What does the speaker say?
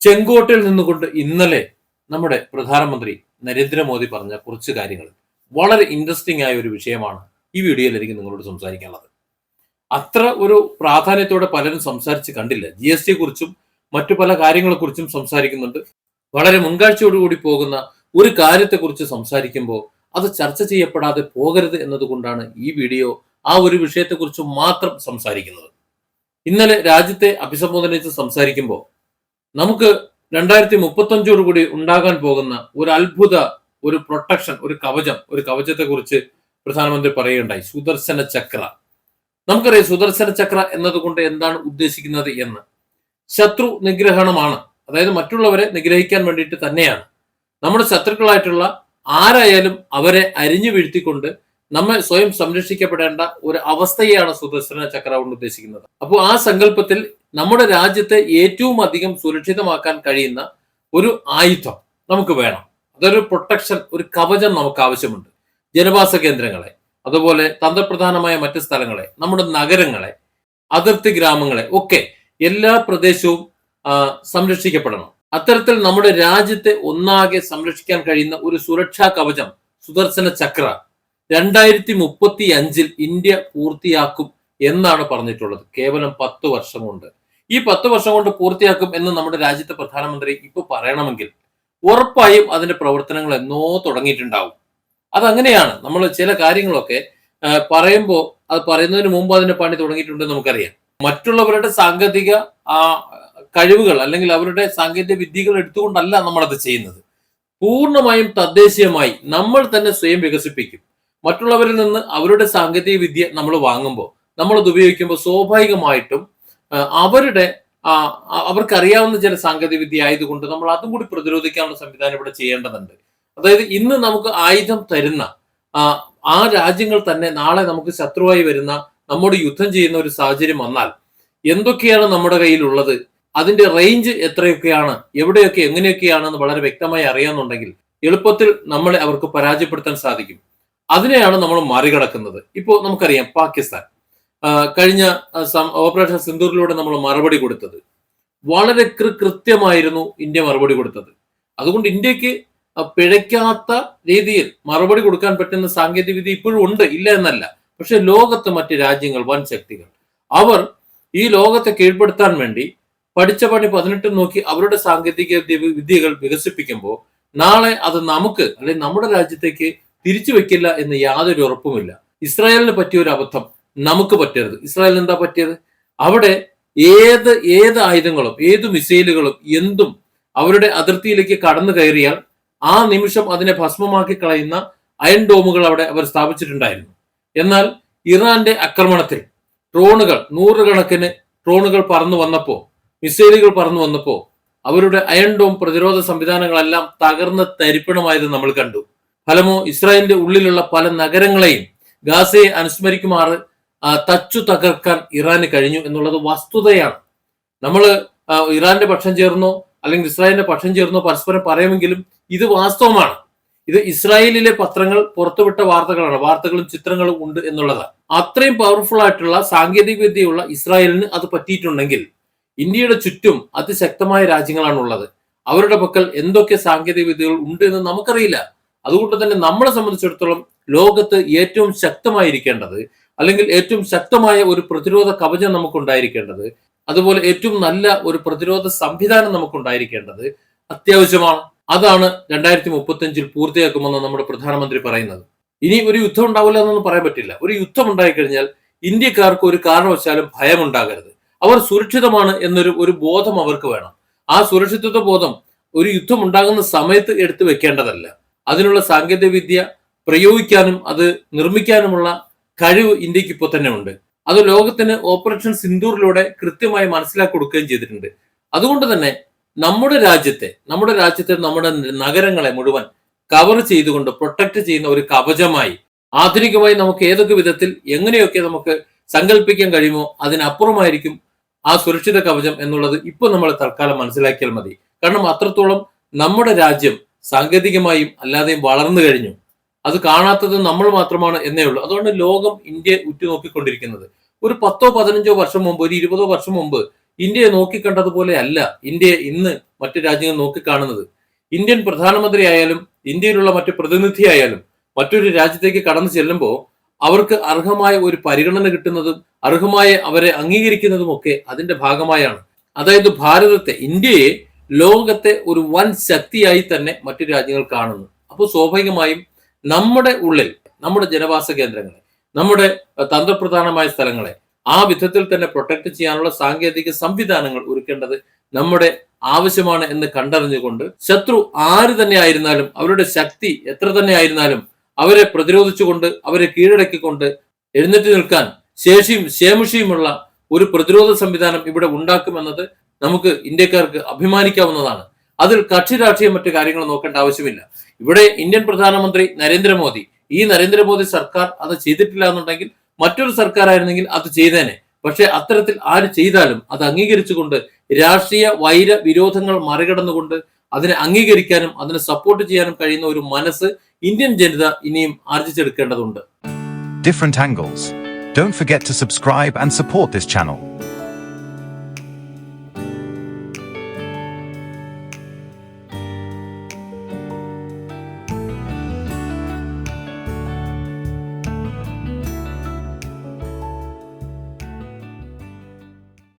ചെങ്കോട്ടയിൽ നിന്നുകൊണ്ട് ഇന്നലെ നമ്മുടെ പ്രധാനമന്ത്രി നരേന്ദ്രമോദി പറഞ്ഞ കുറച്ച് കാര്യങ്ങൾ വളരെ ഇൻട്രസ്റ്റിംഗ് ആയ ഒരു വിഷയമാണ് ഈ വീഡിയോയിൽ നിങ്ങളോട് സംസാരിക്കാനുള്ളത്. അത്ര ഒരു പ്രാധാന്യത്തോടെ പലരും സംസാരിച്ച് കണ്ടില്ല. ജി എസ് ടിയെ കുറിച്ചും മറ്റു പല കാര്യങ്ങളെക്കുറിച്ചും സംസാരിക്കുന്നുണ്ട്. വളരെ മുൻകാഴ്ചയോടുകൂടി പോകുന്ന ഒരു കാര്യത്തെക്കുറിച്ച് സംസാരിക്കുമ്പോൾ അത് ചർച്ച ചെയ്യപ്പെടാതെ പോകരുത് എന്നതുകൊണ്ടാണ് ഈ വീഡിയോ ആ ഒരു വിഷയത്തെക്കുറിച്ച് മാത്രം സംസാരിക്കുന്നത്. ഇന്നലെ രാജ്യത്തെ അഭിസംബോധന ചെയ്ത് സംസാരിക്കുമ്പോൾ നമുക്ക് രണ്ടായിരത്തി മുപ്പത്തഞ്ചോട് കൂടി ഉണ്ടാകാൻ പോകുന്ന ഒരു അത്ഭുത ഒരു പ്രൊട്ടക്ഷൻ ഒരു കവചം ഒരു കവചത്തെ കുറിച്ച് പ്രധാനമന്ത്രി പറയുകയുണ്ടായി. സുദർശന ചക്ര. നമുക്കറിയാം സുദർശന ചക്ര എന്നതുകൊണ്ട് എന്താണ് ഉദ്ദേശിക്കുന്നത് എന്ന്. ശത്രു നിഗ്രഹണമാണ്. അതായത് മറ്റുള്ളവരെ നിഗ്രഹിക്കാൻ വേണ്ടിയിട്ട് തന്നെയാണ്. നമ്മുടെ ശത്രുക്കളായിട്ടുള്ള ആരായാലും അവരെ അരിഞ്ഞു വീഴ്ത്തിക്കൊണ്ട് നമ്മെ സ്വയം സംരക്ഷിക്കപ്പെടേണ്ട ഒരു അവസ്ഥയാണ് സുദർശന ചക്ര കൊണ്ട് ഉദ്ദേശിക്കുന്നത്. അപ്പോൾ ആ സങ്കല്പത്തിൽ നമ്മുടെ രാജ്യത്തെ ഏറ്റവും അധികം സുരക്ഷിതമാക്കാൻ കഴിയുന്ന ഒരു ആയുധം നമുക്ക് വേണം. അതൊരു പ്രൊട്ടക്ഷൻ ഒരു കവചം നമുക്ക് ആവശ്യമുണ്ട്. ജനവാസ കേന്ദ്രങ്ങളെ അതുപോലെ തന്ത്രപ്രധാനമായ മറ്റ് സ്ഥലങ്ങളെ നമ്മുടെ നഗരങ്ങളെ അതിർത്തി ഗ്രാമങ്ങളെ ഒക്കെ എല്ലാ പ്രദേശവും സംരക്ഷിക്കപ്പെടണം. അത്തരത്തിൽ നമ്മുടെ രാജ്യത്തെ ഒന്നാകെ സംരക്ഷിക്കാൻ കഴിയുന്ന ഒരു സുരക്ഷാ കവചം സുദർശന ചക്ര രണ്ടായിരത്തി മുപ്പത്തി അഞ്ചിൽ ഇന്ത്യ പൂർത്തിയാക്കും എന്നാണ് പറഞ്ഞിട്ടുള്ളത്. കേവലം പത്ത് വർഷം കൊണ്ട്. ഈ പത്ത് വർഷം കൊണ്ട് പൂർത്തിയാക്കും എന്ന് നമ്മുടെ രാജ്യത്തെ പ്രധാനമന്ത്രി ഇപ്പൊ പറയണമെങ്കിൽ ഉറപ്പായും അതിന്റെ പ്രവർത്തനങ്ങൾ എന്നോ തുടങ്ങിയിട്ടുണ്ടാവും. അതങ്ങനെയാണ്. നമ്മൾ ചില കാര്യങ്ങളൊക്കെ പറയുമ്പോൾ അത് പറയുന്നതിന് മുമ്പ് അതിന്റെ പണി തുടങ്ങിയിട്ടുണ്ടെന്ന് നമുക്കറിയാം. മറ്റുള്ളവരുടെ സാങ്കേതിക കഴിവുകൾ അല്ലെങ്കിൽ അവരുടെ സാങ്കേതിക വിദ്യകൾ എടുത്തുകൊണ്ടല്ല നമ്മളത് ചെയ്യുന്നത്. പൂർണമായും തദ്ദേശീയമായി നമ്മൾ തന്നെ സ്വയം വികസിപ്പിക്കും. മറ്റുള്ളവരിൽ നിന്ന് അവരുടെ സാങ്കേതിക വിദ്യ നമ്മൾ വാങ്ങുമ്പോൾ നമ്മൾ അത് ഉപയോഗിക്കുമ്പോൾ സ്വാഭാവികമായിട്ടും അവരുടെ അവർക്കറിയാവുന്ന ചില സാങ്കേതിക വിദ്യ ആയതുകൊണ്ട് നമ്മൾ അതും കൂടി പ്രതിരോധിക്കാനുള്ള സംവിധാനം ഇവിടെ ചെയ്യേണ്ടതുണ്ട്. അതായത് ഇന്ന് നമുക്ക് ആയുധം തരുന്ന ആ, രാജ്യങ്ങൾ തന്നെ നാളെ നമുക്ക് ശത്രുവായി വരുന്ന നമ്മോട് യുദ്ധം ചെയ്യുന്ന ഒരു സാഹചര്യം വന്നാൽ എന്തൊക്കെയാണ് നമ്മുടെ കയ്യിലുള്ളത്? അതിന്റെ റേഞ്ച് എത്രയൊക്കെയാണ്? എവിടെയൊക്കെ എങ്ങനെയൊക്കെയാണെന്ന് വളരെ വ്യക്തമായി അറിയാമെന്നുണ്ടെങ്കിൽ എളുപ്പത്തിൽ നമ്മളെ അവർക്ക് പരാജയപ്പെടുത്താൻ സാധിക്കും. അതിനെയാണ് നമ്മൾ മറികടക്കുന്നത്. ഇപ്പോൾ നമുക്കറിയാം പാകിസ്ഥാൻ. കഴിഞ്ഞ ഓപ്പറേഷൻ സിന്ദൂറിലൂടെ നമ്മൾ മറുപടി കൊടുത്തത്. വളരെ കൃത്യമായിരുന്നു ഇന്ത്യ മറുപടി കൊടുത്തത്. അതുകൊണ്ട് ഇന്ത്യയ്ക്ക് പിഴയ്ക്കാത്ത രീതിയിൽ മറുപടി കൊടുക്കാൻ പറ്റുന്ന സാങ്കേതിക വിദ്യ ഇപ്പോഴും ഉണ്ട് ഇല്ല എന്നല്ല. പക്ഷെ ലോകത്ത് മറ്റ് രാജ്യങ്ങൾ വൻ ശക്തികൾ. അവർ ഈ ലോകത്തെ കീഴ്പ്പെടുത്താൻ വേണ്ടി പഠിച്ച പണി പതിനെട്ടും നോക്കി അവരുടെ സാങ്കേതിക വിദ്യകൾ വികസിപ്പിക്കുമ്പോൾ നാളെ അത് നമുക്ക് അല്ലെങ്കിൽ നമ്മുടെ രാജ്യത്തേക്ക് തിരിച്ചു വെക്കില്ല എന്ന് യാതൊരു ഉറപ്പുമില്ല. ഇസ്രായേലിന് പറ്റിയ ഒരു അബദ്ധം. നമുക്ക് പറ്റരുത് ഇസ്രായേലിന് എന്താ പറ്റിയത്? അവിടെ ഏത് ഏത് ആയുധങ്ങളും ഏത് മിസൈലുകളും എന്തും അവരുടെ അതിർത്തിയിലേക്ക് കടന്നു കയറിയാൽ ആ നിമിഷം അതിനെ ഭസ്മമാക്കി കളയുന്ന അയൺ ഡോമുകൾ അവിടെ അവർ സ്ഥാപിച്ചിട്ടുണ്ടായിരുന്നു. എന്നാൽ ഇറാന്റെ ആക്രമണത്തിൽ ഡ്രോണുകൾ നൂറുകണക്കിന് ഡ്രോണുകൾ പറന്നു വന്നപ്പോ മിസൈലുകൾ പറന്നു വന്നപ്പോ അവരുടെ അയൺ ഡോം പ്രതിരോധ സംവിധാനങ്ങളെല്ലാം തകർന്ന് തരിപ്പണമായത് നമ്മൾ കണ്ടു. ഫലമോ ഇസ്രായേലിന്റെ ഉള്ളിലുള്ള പല നഗരങ്ങളെയും ഗാസയെ അനുസ്മരിക്കുമാറ് തച്ചു തകർക്കാൻ ഇറാന് കഴിഞ്ഞു എന്നുള്ളത് വസ്തുതയാണ്. നമ്മൾ ഇറാന്റെ പക്ഷം ചേർന്നോ അല്ലെങ്കിൽ ഇസ്രായേലിന്റെ പക്ഷം ചേർന്നോ പരസ്പരം പറയുമെങ്കിലും ഇത് വാസ്തവമാണ്. ഇത് ഇസ്രായേലിലെ പത്രങ്ങൾ പുറത്തുവിട്ട വാർത്തകളാണ്. വാർത്തകളും ചിത്രങ്ങളും ഉണ്ട് എന്നുള്ളത് അത്രയും പവർഫുൾ ആയിട്ടുള്ള സാങ്കേതിക വിദ്യയുള്ള ഇസ്രായേലിന് അത് പറ്റിയിട്ടുണ്ടെങ്കിൽ ഇന്ത്യയുടെ ചുറ്റും അതിശക്തമായ രാജ്യങ്ങളാണ് ഉള്ളത് അവരുടെ പക്കൽ എന്തൊക്കെ സാങ്കേതിക വിദ്യകൾ ഉണ്ട് എന്ന് നമുക്കറിയില്ല. അതുകൊണ്ട് തന്നെ നമ്മളെ സംബന്ധിച്ചിടത്തോളം ലോകത്ത് ഏറ്റവും ശക്തമായിരിക്കേണ്ടത് അല്ലെങ്കിൽ ഏറ്റവും ശക്തമായ ഒരു പ്രതിരോധ കവചം നമുക്കുണ്ടായിരിക്കേണ്ടത് അതുപോലെ ഏറ്റവും നല്ല ഒരു പ്രതിരോധ സംവിധാനം നമുക്കുണ്ടായിരിക്കേണ്ടത് അത്യാവശ്യമാണ്. അതാണ് രണ്ടായിരത്തി മുപ്പത്തി അഞ്ചിൽ പൂർത്തിയാക്കുമെന്ന് നമ്മുടെ പ്രധാനമന്ത്രി പറയുന്നത്. ഇനി ഒരു യുദ്ധം ഉണ്ടാവില്ല എന്നൊന്നും പറയാൻ പറ്റില്ല. ഒരു യുദ്ധം ഉണ്ടായിക്കഴിഞ്ഞാൽ ഇന്ത്യക്കാർക്ക് ഒരു കാരണവശാലും ഭയമുണ്ടാകരുത്. അവർ സുരക്ഷിതമാണ് എന്നൊരു ഒരു ബോധം അവർക്ക് വേണം. ആ സുരക്ഷിതത്വ ബോധം ഒരു യുദ്ധം ഉണ്ടാകുന്ന സമയത്ത് എടുത്തു വെക്കേണ്ടതല്ല. അതിനുള്ള സാങ്കേതിക വിദ്യ പ്രയോഗിക്കാനും അത് നിർമ്മിക്കാനുമുള്ള കഴിവ് ഇന്ത്യയ്ക്ക് ഇപ്പോൾ തന്നെ ഉണ്ട്. അത് ലോകത്തിന് ഓപ്പറേഷൻ സിന്ദൂറിലൂടെ കൃത്യമായി മനസ്സിലാക്കി കൊടുക്കുകയും ചെയ്തിട്ടുണ്ട്. അതുകൊണ്ട് തന്നെ നമ്മുടെ രാജ്യത്തെ നമ്മുടെ രാജ്യത്തെ നമ്മുടെ നഗരങ്ങളെ മുഴുവൻ കവർ ചെയ്തുകൊണ്ട് പ്രൊട്ടക്ട് ചെയ്യുന്ന ഒരു കവചമായി ആധുനികമായി നമുക്ക് ഏതൊക്കെ വിധത്തിൽ എങ്ങനെയൊക്കെ നമുക്ക് സങ്കല്പിക്കാൻ കഴിയുമോ അതിനപ്പുറമായിരിക്കും ആ സുരക്ഷിത കവചം എന്നുള്ളത് ഇപ്പൊ നമ്മൾ തൽക്കാലം മനസ്സിലാക്കിയാൽ മതി. കാരണം അത്രത്തോളം നമ്മുടെ രാജ്യം സാങ്കേതികമായും അല്ലാതെയും വളർന്നു കഴിഞ്ഞു. അത് കാണാത്തത് നമ്മൾ മാത്രമാണ് എന്നേ ഉള്ളൂ. അതുകൊണ്ട് ലോകം ഇന്ത്യ ഉറ്റുനോക്കിക്കൊണ്ടിരിക്കുന്നത്. ഒരു പത്തോ പതിനഞ്ചോ വർഷം മുമ്പ് ഒരു ഇരുപതോ വർഷം മുമ്പ് ഇന്ത്യയെ നോക്കിക്കണ്ടതുപോലെ അല്ല ഇന്ത്യയെ ഇന്ന് മറ്റു രാജ്യങ്ങൾ നോക്കിക്കാണുന്നത്. ഇന്ത്യൻ പ്രധാനമന്ത്രി ആയാലും ഇന്ത്യയിലുള്ള മറ്റു പ്രതിനിധി ആയാലും മറ്റൊരു രാജ്യത്തേക്ക് കടന്നു ചെല്ലുമ്പോൾ അവർക്ക് അർഹമായ ഒരു പരിഗണന കിട്ടുന്നതും അർഹമായ അവരെ അംഗീകരിക്കുന്നതും ഒക്കെ അതിന്റെ ഭാഗമായാണ്. അതായത് ഭാരതത്തെ ഇന്ത്യയെ ലോകത്തെ ഒരു വൻ ശക്തിയായി തന്നെ മറ്റു രാജ്യങ്ങൾ കാണുന്നു. അപ്പോൾ സ്വാഭാവികമായും നമ്മുടെ ഉള്ളിൽ നമ്മുടെ ജനവാസ കേന്ദ്രങ്ങളെ നമ്മുടെ തന്ത്രപ്രധാനമായ സ്ഥലങ്ങളെ ആ വിധത്തിൽ തന്നെ പ്രൊട്ടക്ട് ചെയ്യാനുള്ള സാങ്കേതിക സംവിധാനങ്ങൾ ഒരുക്കേണ്ടത് നമ്മുടെ ആവശ്യമാണ് എന്ന് കണ്ടറിഞ്ഞുകൊണ്ട് ശത്രു ആര് തന്നെ ആയിരുന്നാലും അവരുടെ ശക്തി എത്ര തന്നെ ആയിരുന്നാലും അവരെ പ്രതിരോധിച്ചുകൊണ്ട് അവരെ കീഴടക്കിക്കൊണ്ട് എഴുന്നേറ്റ് നിൽക്കാൻ ശേഷിയും ശേമുഷിയുമുള്ള ഒരു പ്രതിരോധ സംവിധാനം ഇവിടെ ഉണ്ടാക്കുമെന്നത് നമുക്ക് ഇന്ത്യക്കാർക്ക് അഭിമാനിക്കാവുന്നതാണ്. അതിൽ കക്ഷി രാഷ്ട്രീയം മറ്റു കാര്യങ്ങൾ നോക്കേണ്ട ആവശ്യമില്ല. ഇവിടെ ഇന്ത്യൻ പ്രധാനമന്ത്രി നരേന്ദ്രമോദി ഈ നരേന്ദ്രമോദി സർക്കാർ അത് ചെയ്തിട്ടില്ല എന്നുണ്ടെങ്കിൽ മറ്റൊരു സർക്കാർ ആയിരുന്നെങ്കിൽ അത് ചെയ്തേനെ പക്ഷെ അത്തരത്തിൽ ആര് ചെയ്താലും അത് അംഗീകരിച്ചുകൊണ്ട് രാഷ്ട്രീയ വൈര വിരോധങ്ങൾ മറികടന്നുകൊണ്ട് അതിനെ അംഗീകരിക്കാനും അതിനെ സപ്പോർട്ട് ചെയ്യാനും കഴിയുന്ന ഒരു മനസ്സ് ഇന്ത്യൻ ജനത ഇനിയും ആർജിച്ചെടുക്കേണ്ടതുണ്ട്. Don't forget to subscribe and support this channel.